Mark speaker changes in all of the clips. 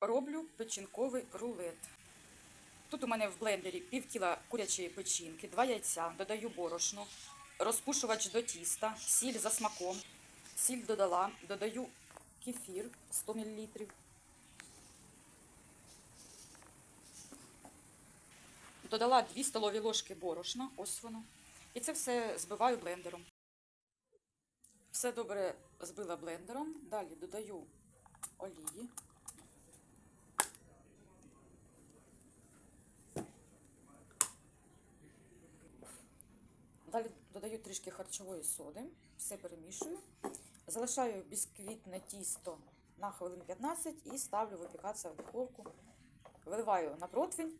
Speaker 1: Роблю печінковий рулет. Тут у мене в блендері пів кіла курячої печінки, два яйця, додаю борошно, розпушувач до тіста, сіль за смаком. Сіль додала, додаю кефір 100 мл. Додала 2 столові ложки борошна, ось воно. І це все збиваю блендером. Все добре збила блендером. Далі додаю олії. Далі додаю трішки харчової соди, все перемішую. Залишаю бісквітне тісто на хвилин 15 і ставлю випікатися в духовку. Виливаю на противень,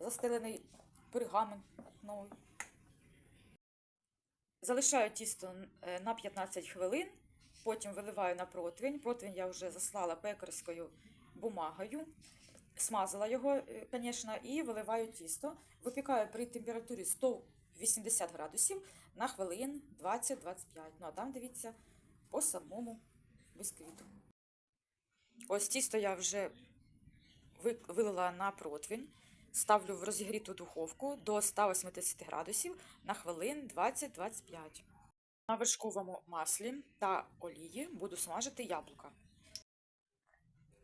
Speaker 1: застелений пергаментною. Залишаю тісто е, на 15 хвилин, потім виливаю на противень. Противень я вже заслала пекарською бумагою, смазала його, звісно, і виливаю тісто. Випікаю при температурі 180 градусів на хвилин 20-25. Ну а там дивіться по самому бісквіту. Ось тісто я вже вилила на противень. Ставлю в розігріту духовку до 180 градусів на хвилин 20-25. На вершковому маслі та олії буду смажити яблука.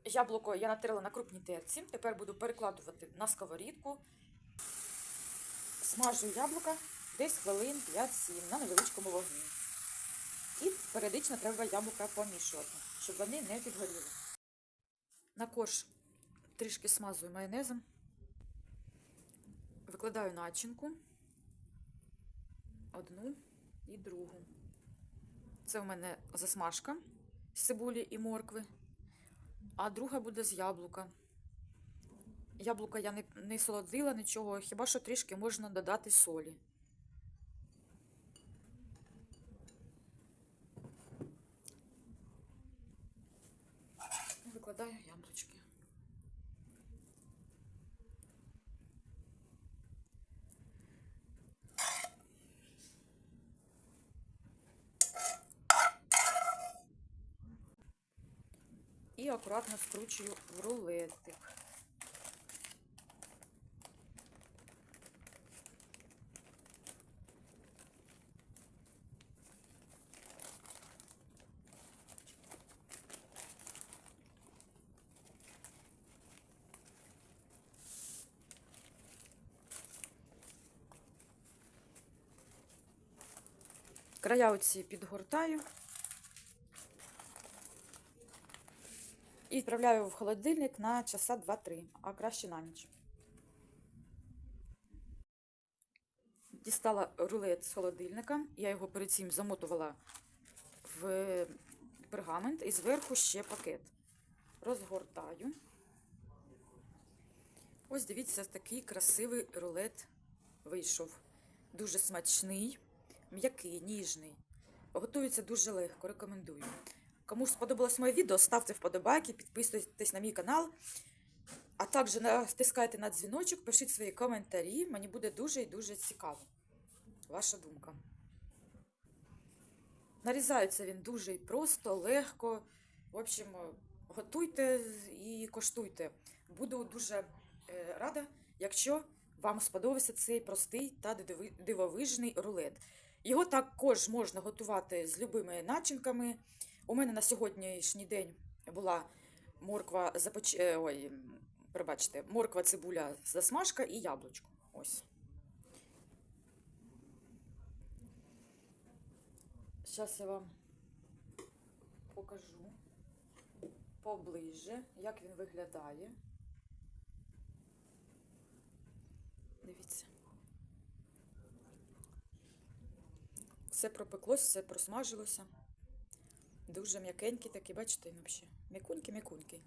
Speaker 1: Яблуко я натерла на крупній терці. Тепер буду перекладувати на сковорідку. Смажу яблука десь хвилин 5-7 на невеличкому вогні. І періодично треба яблука помішувати, щоб вони не підгоріли. На корж трішки смазую майонезом. Викладаю начинку. Одну і другу. Це в мене засмажка з цибулі і моркви, а друга буде з яблука. Яблука я не, не солодила нічого, хіба що трішки можна додати солі. Викладаю яблучки. І акуратно скручую в рулетик. Края оці підгортаю. І відправляю в холодильник на часа 2-3, а краще на ніч. Дістала рулет з холодильника. Я його перед цим замотувала в пергамент і зверху ще пакет. Розгортаю. Ось дивіться, такий красивий рулет вийшов. Дуже смачний, м'який, ніжний. Готується дуже легко, рекомендую. Кому сподобалось моє відео, ставте вподобайки, підписуйтесь на мій канал. А також натискайте на дзвіночок, пишіть свої коментарі. Мені буде дуже і дуже цікаво. Ваша думка. Нарізається він дуже просто, легко. В общем, готуйте і коштуйте. Буду дуже е, рада, якщо вам сподобався цей простий та дивовижний рулет. Його також можна готувати з любими начинками. У мене на сьогоднішній день була морква започ... е, Ой, пробачте, морква, цибуля, засмажка і яблучко. Ось. Зараз я вам покажу поближе, як він виглядає. Дивіться. Все пропеклось, все просмажилося. Дуже м'якенький такий, бачите, взагалі. М'якунький, м'якунький.